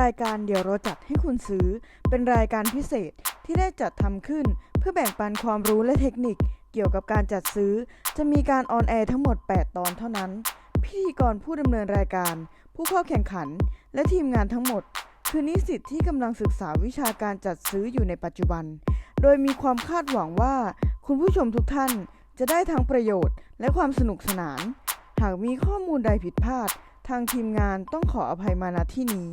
รายการเดี๋ยวเราจัดให้คุณซื้อ เป็นรายการพิเศษที่ได้จัดทำขึ้น เพื่อแบ่งปันความรู้และเทคนิคเกี่ยวกับการจัดซื้อ จะมีการออนแอร์ทั้งหมด 8 ตอนเท่านั้น พิธีกรผู้ดำเนินรายการ ผู้เข้าแข่งขัน และทีมงานทั้งหมด คือนิสิตที่กำลังศึกษาวิชาการจัดซื้ออยู่ในปัจจุบัน โดยมีความคาดหวังว่า คุณผู้ชมทุกท่านจะได้ทั้งประโยชน์และความสนุกสนาน หากมีข้อมูลใดผิดพลาด ทางทีมงานต้องขออภัยมาณที่นี้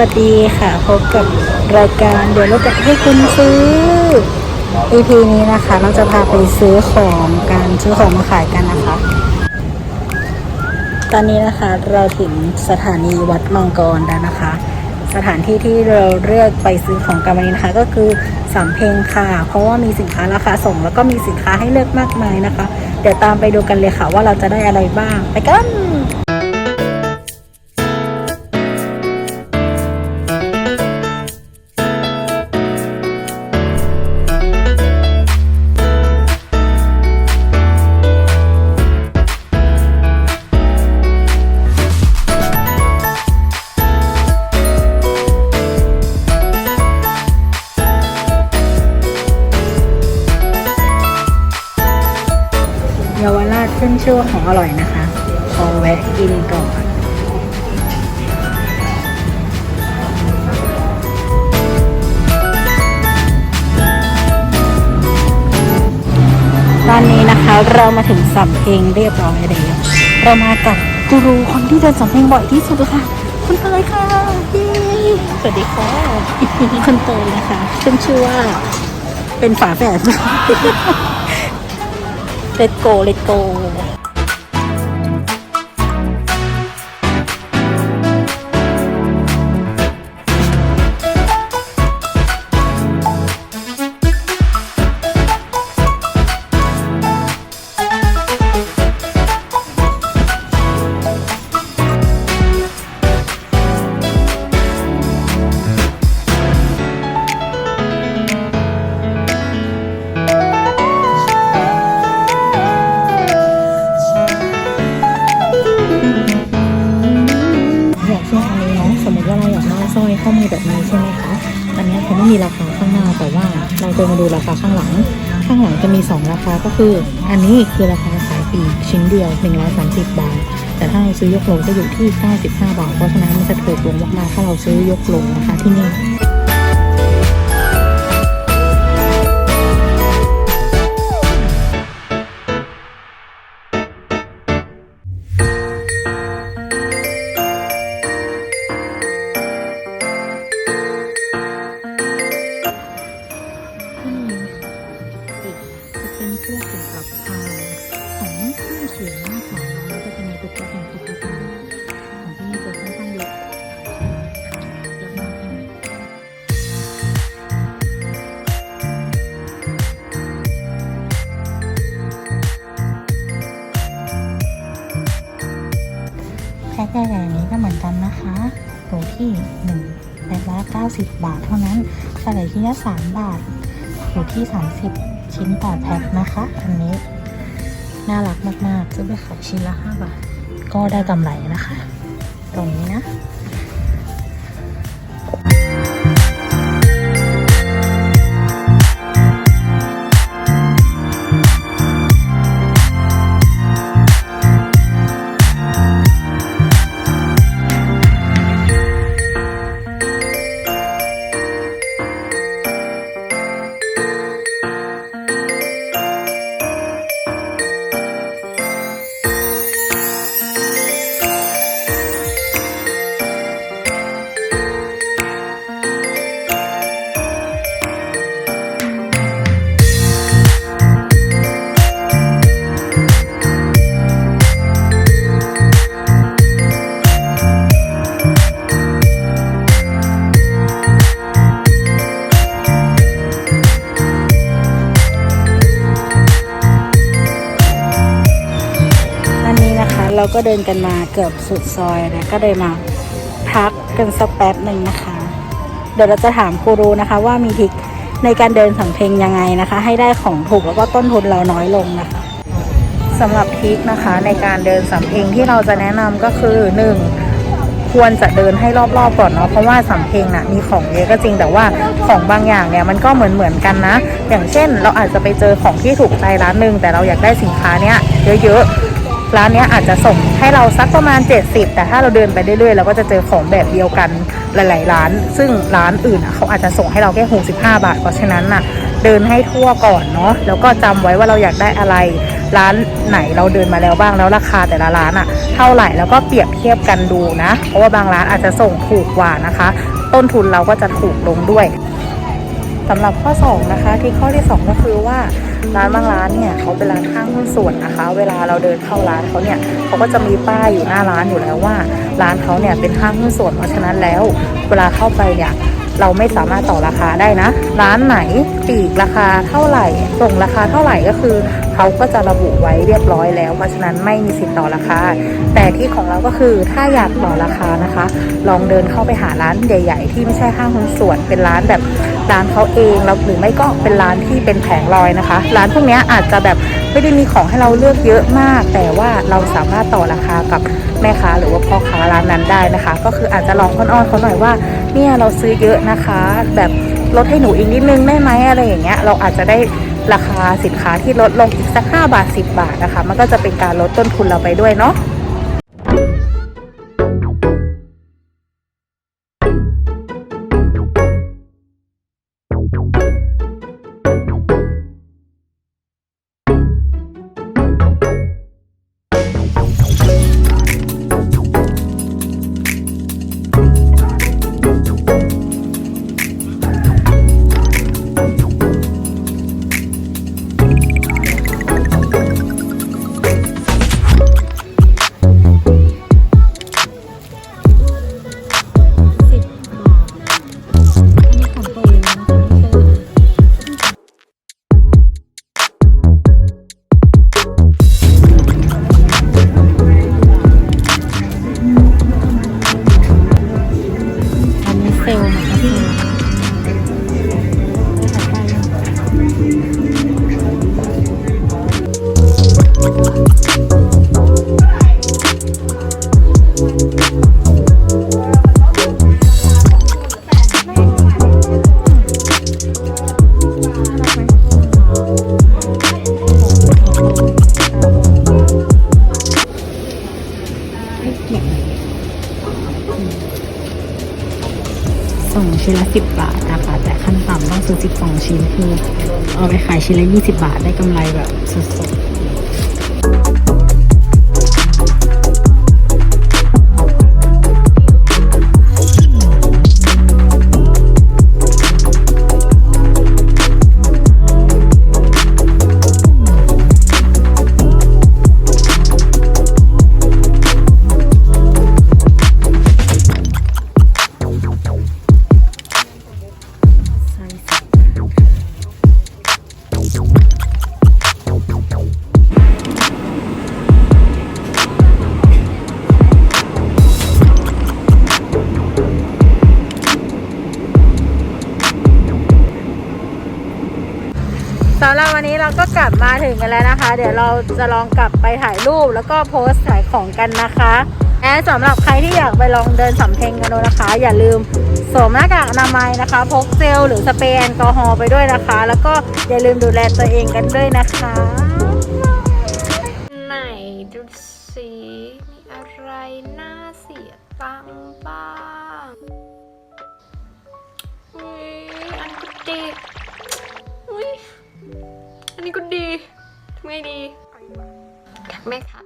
วัสดีค่ะพบกับรายการเดี๋ยวเราจะให้คุณซื้อ EP นี้นะคะ เราจะพาไปซื้อของการซื้อของมาขายกันนะคะ ตอนนี้นะคะเราถึงสถานีวัดมังกรแล้วนะคะ สถานที่ที่เราเลือกไปซื้อของกันวันนี้นะคะ ก็คือสำเพ็งค่ะ เพราะว่ามีสินค้าราคาส่ง แล้วก็มีสินค้าให้เลือกมากมายนะคะ เดี๋ยวตามไปดูกันเลยค่ะว่าเราจะได้อะไรบ้างไปกัน ขึ้นชื่อว่าของอร่อยนะคะขอแวะกินก่อนตอนนี้นะคะเรามาถึงสำเพ็งเรียบร้อยแล้วเรามากับกูรูคนที่เดินสำเพ็งบ่อยที่สุดค่ะ คุณเตยค่ะสวัสดีค่ะคุณเตยนะคะขึ้นชื่อว่าเป็นฝาแฝด เลตโกเลตโก ข้อมือแบบนี้ใช่ไหมคะ อันนี้เขาไม่มีราคาข้างหน้าแต่ว่าเราจะมาดูราคาข้างหลัง ข้างหลังจะมี 2 ราคาก็คือ อันนี้คือราคาขายปีกชิ้นเดียว 130 บาท แต่ถ้าเราซื้อยกโหลจะอยู่ที่ 95 บาท เพราะฉะนั้นมันจะถูกลงมากๆถ้าเราซื้อยกโหลนะคะที่นี่ 90 บาทเท่านั้นเฉลี่ยชิ้นละสามบาท อยู่ที่ 30 ชิ้นต่อแพ็คนะคะ อันนี้ น่ารักมากๆซื้อไปขายชิ้นละ 5 บาท ก็ได้กำไรนะคะ ตรงนี้นะ เราก็เดินกันมาเกือบสุดซอยนะก็เลยมาพักกันสักแป๊บหนึ่งนะคะ เดี๋ยวเราจะถามครูรูนะคะ ว่ามีทิกในการเดินสำเพ็งยังไงนะคะ ให้ได้ของถูกแล้วก็ต้นทุนเราน้อยลงนะคะสำหรับทิกนะคะในการเดินสำเพ็งที่เราจะแนะนำก็คือหนึ่งควรจะเดินให้รอบๆก่อนเนาะเพราะว่าสำเพ็งน่ะมีของเยอะก็จริงแต่ว่าของบางอย่างเนี่ยมันก็เหมือนเหมือนกันนะ อย่างเช่นเราอาจจะไปเจอของที่ถูกใจร้านหนึ่งแต่เราอยากได้สินค้าเนี้ยเยอะๆ ร้านนี้อาจจะส่งให้เราสักประมาณ 70 แต่ถ้าเราเดินไปเรื่อยๆเราก็จะเจอของแบบเดียวกันหลาย ๆ ร้าน ซึ่งร้านอื่นเขาอาจจะส่งให้เราแค่ 65 บาท เพราะฉะนั้นน่ะเดินให้ทั่วก่อนเนาะแล้วก็จำไว้ว่าเราอยากได้อะไร ร้านไหนเราเดินมาแล้วบ้างแล้วราคาแต่ละร้านอะเท่าไหร่แล้วก็เปรียบเทียบกันดูนะ เพราะว่าบางร้านอาจจะส่งถูกกว่านะคะ ต้นทุนเราก็จะถูกลงด้วย สำหรับข้อ 2 นะคะ ที่ข้อที่ 2 ก็คือว่าร้านบางร้านเนี่ยเขาเป็นร้านข้างหุ้นส่วนนะคะ เวลาเราเดินเข้าร้านเขาเนี่ยเขาก็จะมีป้ายอยู่หน้าร้านอยู่แล้วว่า ร้านเขาเนี่ยเป็นห้างหุ้นส่วนเพราะฉะนั้นแล้ว เวลาเข้าไปเนี่ยเราไม่สามารถต่อราคาได้นะ ร้านไหนปีกราคาเท่าไหร่ส่งราคาเท่าไหร่ก็คือเขาก็จะระบุไว้เรียบร้อยแล้ว เพราะฉะนั้นไม่มีสิทธิ์ต่อราคา แต่ที่ของเราก็คือถ้าอยากต่อราคานะคะ ลองเดินเข้าไปหาร้านใหญ่ ๆ ที่ไม่ใช่ห้างหุ้นส่วนเป็นร้านแบบ ร้านเขาเองแล้วหรือไม่ก็เป็นร้านที่เป็นแผงลอยนะคะ ร้านพวกนี้อาจจะแบบไม่ได้มีของให้เราเลือกเยอะมาก แต่ว่าเราสามารถต่อราคากับแม่ค้าหรือว่าพ่อค้าร้านนั้นได้นะคะ ก็คืออาจจะลองอ้อนๆเขาหน่อยว่าเนี่ยเราซื้อเยอะนะคะ แบบลดให้หนูอีกนิดนึงได้ไหมอะไรอย่างเงี้ยเราอาจจะได้ราคาสินค้าที่ลดลงอีกสัก5บาท 10 บาทนะคะ มันก็จะเป็นการลดต้นทุนเราไปด้วยเนาะ ชิ้นคือเอาไปขายชิ้นละ 20 บาทได้กำไรแบบสุดๆ สำหรับวันนี้เราก็กลับมาถึงกันแล้วนะคะ เดี๋ยวเราจะลองกลับไปถ่ายรูปแล้วก็โพสต์ขายของกันนะคะแอนสำหรับใครที่อยากไปลองเดินสำเพ็งกันดูนะคะ อย่าลืมสวมหน้ากากอนามัยนะคะ พกเจลหรือสเปรย์แอลกอฮอล์ไปด้วยนะคะ แล้วก็อย่าลืมดูแลตัวเองกันด้วยนะคะ ไหนดูสิมีอะไรน่าเสียตังบ้างอันก็ดีอุ้ ไม่ดีแค่ไหมคะ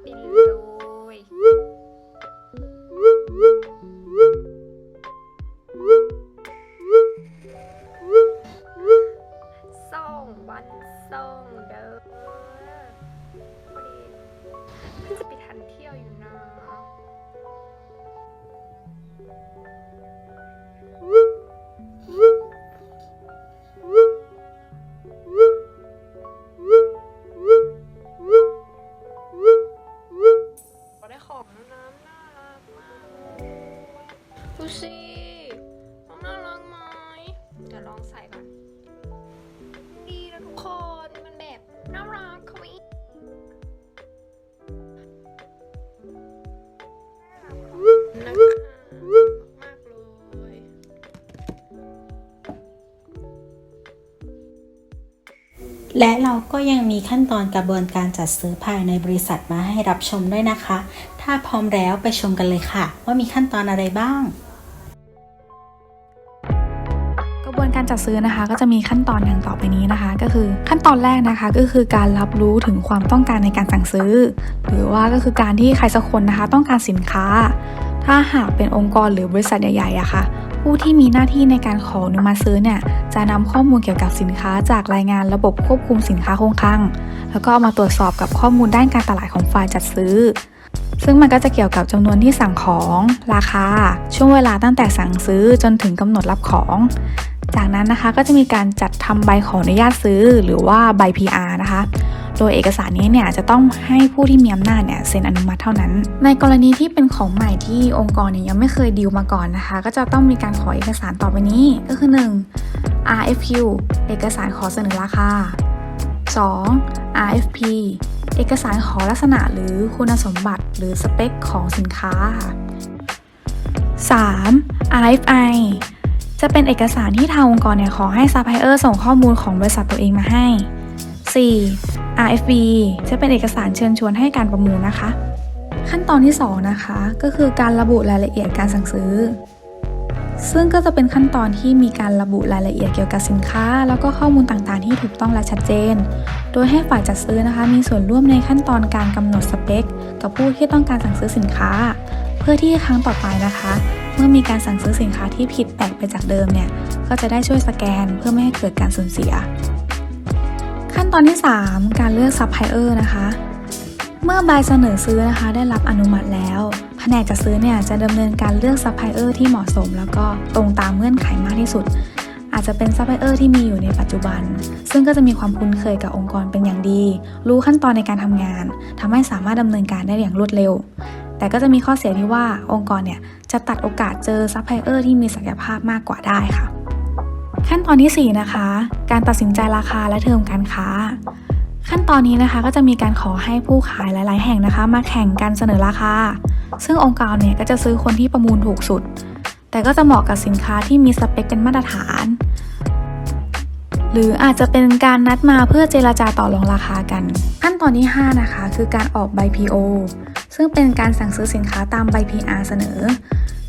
และเราก็ยังมีขั้นตอนกระบวนการจัดซื้อภายในบริษัทมาให้รับชมด้วยนะคะ ถ้าพร้อมแล้วไปชมกันเลยค่ะ ว่ามีขั้นตอนอะไรบ้าง กระบวนการจัดซื้อนะคะ ก็จะมีขั้นตอนอย่างต่อไปนี้นะคะ ก็คือขั้นตอนแรกนะคะก็คือการรับรู้ถึงความต้องการในการสั่งซื้อ หรือว่าก็คือการที่ใครสักคนนะคะ ต้องการสินค้า ถ้าหากเป็นองค์กรหรือบริษัทใหญ่ๆอะค่ะ ผู้ที่มีหน้าที่ในการขออนุมัติซื้อเนี่ย จะนำข้อมูลเกี่ยวกับสินค้าจากรายงานระบบควบคุมสินค้าคงคลัง แล้วก็เอามาตรวจสอบกับข้อมูลด้านการตลาดของฝ่ายจัดซื้อ ซึ่งมันก็จะเกี่ยวกับจำนวนที่สั่งของ ราคา ช่วงเวลาตั้งแต่สั่งซื้อจนถึงกำหนดรับของ จากนั้นนะคะก็จะมีการจัดทำใบขออนุญาตซื้อ หรือว่าใบ PR นะคะ โดยเอกสารนี้เนี่ยจะต้องให้ผู้ที่มีอำนาจเนี่ยเซ็นอนุมัติเท่านั้น ในกรณีที่เป็นของใหม่ที่องค์กรเนี่ยยังไม่เคยดีลมาก่อนนะคะ ก็จะต้องมีการขอเอกสารต่อไปนี้ก็คือ 1. RFQ เอกสารขอเสนอราคา 2. RFP เอกสารขอลักษณะหรือคุณสมบัติหรือสเปคของสินค้า 3. RFI จะเป็นเอกสารที่ทางองค์กรเนี่ยขอให้ซัพพลายเออร์ส่งข้อมูลของบริษัทตัวเองมาให้ 4. RFB จะเป็นเอกสารเชิญชวนให้การประมูลนะคะ ขั้นตอนที่ 2 นะคะ ก็คือการระบุรายละเอียดการสั่งซื้อ ซึ่งก็จะเป็นขั้นตอนที่มีการระบุรายละเอียดเกี่ยวกับสินค้า แล้วก็ข้อมูลต่างๆ ที่ถูกต้องและชัดเจน โดยให้ฝ่ายจัดซื้อนะคะ มีส่วนร่วมในขั้นตอนการกำหนดสเปค กับผู้ที่ต้องการสั่งซื้อสินค้า เพื่อที่ครั้งต่อไปนะคะเมื่อมีการสั่งซื้อสินค้าที่ผิดแปลกไปจากเดิมเนี่ย ก็จะได้ช่วยสแกนเพื่อไม่ให้เกิดการสูญเสีย ขั้นตอนที่ 3 การเลือกซัพพลายเออร์นะคะ เมื่อใบเสนอซื้อนะคะ ได้รับอนุมัติแล้ว แผนกจัดซื้อเนี่ยจะดำเนินการเลือกซัพพลายเออร์ที่เหมาะสม แล้วก็ตรงตามเงื่อนไขมากที่สุด อาจจะเป็นซัพพลายเออร์ที่มีอยู่ในปัจจุบัน ซึ่งก็จะมีความคุ้นเคยกับองค์กรเป็นอย่างดี รู้ขั้นตอนในการทำงานทำให้สามารถดำเนินการได้อย่างรวดเร็ว แต่ก็จะมีข้อเสียที่ว่าองค์กรเนี่ยจะตัดโอกาสเจอซัพพลายเออร์ที่มีศักยภาพมากกว่าได้ค่ะ ขั้นตอนที่ 4 นะคะ การตัดสินใจราคาและเทอมการค้า ขั้นตอนนี้นะคะก็จะมีการขอให้ผู้ขายหลาย ๆ แห่งนะคะ มาแข่งกันเสนอราคา ซึ่งองค์กรเนี่ยก็จะซื้อคนที่ประมูลถูกสุด แต่ก็จะเหมาะกับสินค้าที่มีสเปคเป็นมาตรฐาน หรืออาจจะเป็นการนัดมาเพื่อเจราจาต่อรองราคากัน ขั้นตอนที่ 5 นะคะ คือการออกใบ PO ซึ่งเป็นการสั่งซื้อสินค้าตามใบ PR เสนอ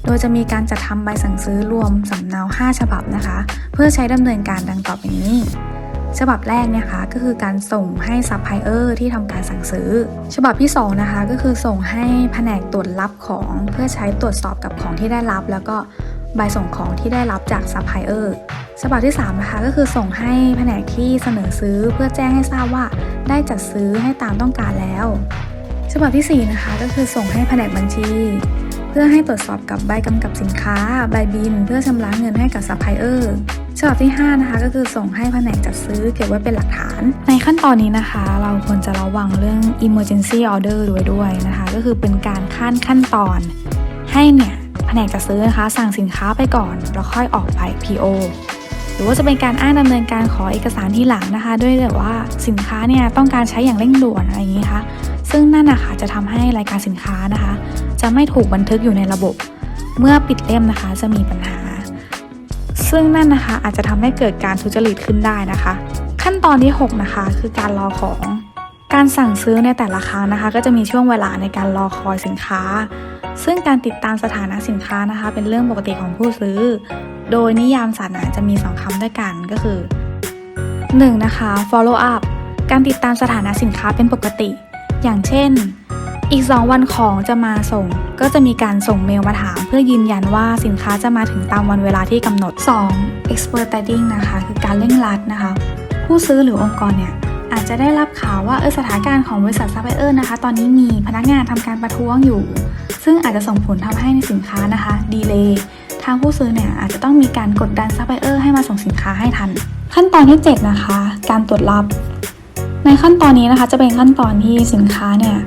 โดยจะมีการจัดทำใบสั่งซื้อรวมสำเนา 5 ฉบับนะคะ เพื่อใช้ดำเนินการดังต่อไปนี้ ฉบับแรกเนี่ยคะก็คือการส่งให้ซัพพลายเออร์ที่ทำการสั่งซื้อ ฉบับที่ 2 นะคะ ก็คือส่งให้แผนกตรวจรับของเพื่อใช้ตรวจสอบกับของที่ได้รับ แล้วก็ใบส่งของที่ได้รับจากซัพพลายเออร์ฉบับที่ 3 นะคะ ก็คือส่งให้แผนกที่เสนอซื้อเพื่อแจ้งให้ทราบว่าได้จัดซื้อให้ตามต้องการแล้ว ฉบับทีสี่4 นะคะ ก็คือส่งให้แผนกบัญชี พื่อให้ตรวจสอบกับใบกำกับสินค้า ใบบิน เพื่อชำระเงินให้กับซัพพลายเออร์ฉบับที่ 5 นะคะก็คือส่งให้แผนกจัดซื้อเก็บไว้เป็นหลักฐาน ในขั้นตอนนี้นะคะ เราควรจะระวังเรื่อง emergency order ด้วยด้วยนะคะ ก็คือเป็นการขั้นขั้นตอน ให้เนี่ยแผนกจัดซื้อนะคะ สั่งสินค้าไปก่อน แล้วค่อยออกไป PO หรือว่าจะเป็นการอ้างดำเนินการขอเอกสารที่หลังนะคะ ด้วยแบบว่าสินค้าเนี่ยต้องการใช้อย่างเร่งด่วนอะไรอย่างนี้ค่ะซึ่งนั่นนะคะจะทำให้รายการสินค้านะคะ จะไม่ถูกบันทึกอยู่ในระบบ เมื่อปิดเล่มนะคะจะมีปัญหา ซึ่งนั่นนะคะอาจจะทำให้เกิดการทุจริตขึ้นได้นะคะ ขั้นตอนที่ 6 นะคะ คือการรอของ การสั่งซื้อในแต่ละครั้งนะคะ ก็จะมีช่วงเวลาในการรอคอยสินค้า ซึ่งการติดตามสถานะสินค้านะคะ เป็นเรื่องปกติของผู้ซื้อ โดยนิยามสถานะจะมี 2คำด้วยกันก็คือ 1. นะคะ follow up การติดตามสถานะสินค้าเป็นปกติ อย่างเช่น อีก 2 วันของจะมาส่ง ก็จะมีการส่งเมลมาถาม เพื่อยืนยันว่าสินค้าจะมาถึงตามวันเวลาที่กำหนด 2. expediting นะคะ คือการเร่งรัดนะคะ ผู้ซื้อหรือองค์กรเนี่ยอาจจะได้รับข่าวว่าเออสถานการณ์ของบริษัทซัพพลายเออร์นะคะ ตอนนี้มีพนักงานทำการประท้วงอยู่ ซึ่งอาจจะส่งผลทำให้ในสินค้านะคะดีเลย์ทางผู้ซื้อเนี่ยอาจจะต้องมีการกดดันซัพพลายเออร์ให้มาส่งสินค้าให้ทัน ขั้นตอนที่ 7 นะคะ การตรวจรับ ในขั้นตอนนี้นะคะจะเป็นขั้นตอนที่สินค้าเนี่ย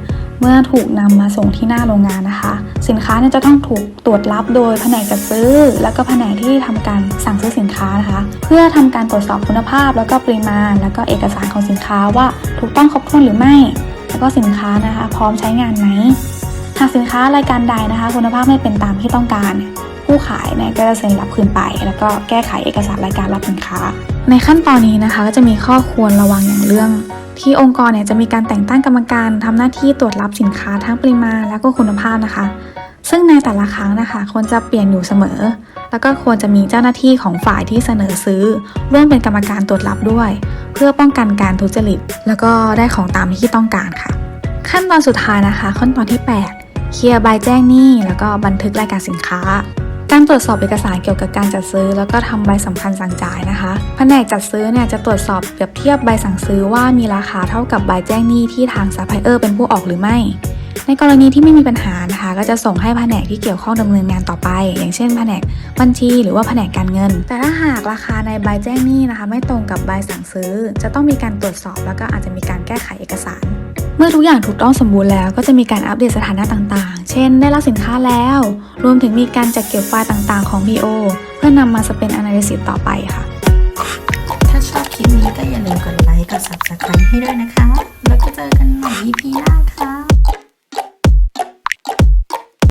เมื่อถูกนำมาส่งที่หน้าโรงงานนะคะ สินค้าเนี่ยจะต้องถูกตรวจรับโดยแผนกจัดซื้อ แล้วก็แผนกที่ทำการสั่งซื้อสินค้านะคะ เพื่อทำการตรวจสอบคุณภาพ แล้วก็ปริมาณ แล้วก็เอกสารของสินค้าว่าถูกต้องครบถ้วนหรือไม่ แล้วก็สินค้านะคะ พร้อมใช้งานไหมหากสินค้ารายการใดนะคะ คุณภาพไม่เป็นตามที่ต้องการ ผู้ขายเนี่ยก็จะเซ็นรับคืนไป แล้วก็แก้ไขเอกสารรายการรับสินค้า ในขั้นตอนนี้นะคะก็จะมีข้อควรระวังอย่างเรื่อง ที่องค์กรเนี่ยจะมีการแต่งตั้งกรรมการทำหน้าที่ตรวจรับสินค้าทั้งปริมาณและก็คุณภาพนะคะ ซึ่งในแต่ละครั้งนะคะควรจะเปลี่ยนอยู่เสมอ แล้วก็ควรจะมีเจ้าหน้าที่ของฝ่ายที่เสนอซื้อ ร่วมเป็นกรรมการตรวจรับด้วย เพื่อป้องกันการทุจริต แล้วก็ได้ของตามที่ต้องการค่ะ ขั้นตอนสุดท้ายนะคะ ขั้นตอนที่ 8เคลียร์ใบแจ้งหนี้แล้วก็บันทึกรายการสินค้า การตรวจสอบเอกสารเกี่ยวกับการจัดซื้อ แล้วก็ทำใบสำคัญสั่งจ่ายนะคะแผนกจัดซื้อเนี่ยจะตรวจสอบเปรียบเทียบใบสั่งซื้อว่ามีราคาเท่ากับใบแจ้งหนี้ที่ทางซัพพลายเออร์เป็นผู้ออกหรือไม่ ในกรณีที่ไม่มีปัญหานะคะก็จะส่งให้แผนกที่เกี่ยวข้องดำเนินงานต่อไป อย่างเช่นแผนกบัญชีหรือว่าแผนกการเงิน แต่ถ้าหากราคาในใบแจ้งหนี้นะคะ ไม่ตรงกับใบสั่งซื้อ จะต้องมีการตรวจสอบแล้วก็อาจจะมีการแก้ไขเอกสาร เมื่อทุกอย่างถูกต้องสมบูรณ์แล้วก็จะมีการอัปเดตสถานะต่างๆ เช่น ได้รับสินค้าแล้ว รวมถึงมีการจัดเก็บไฟล์ต่างๆ ของ PO เพื่อนำมาสเปน Analysis ต่อไปค่ะ ถ้าชอบคลิปนี้ก็อย่าลืมกดไลค์ กด subscribe ให้ด้วยนะคะ แล้วก็เจอกันใหม่ EP หน้าค่ะ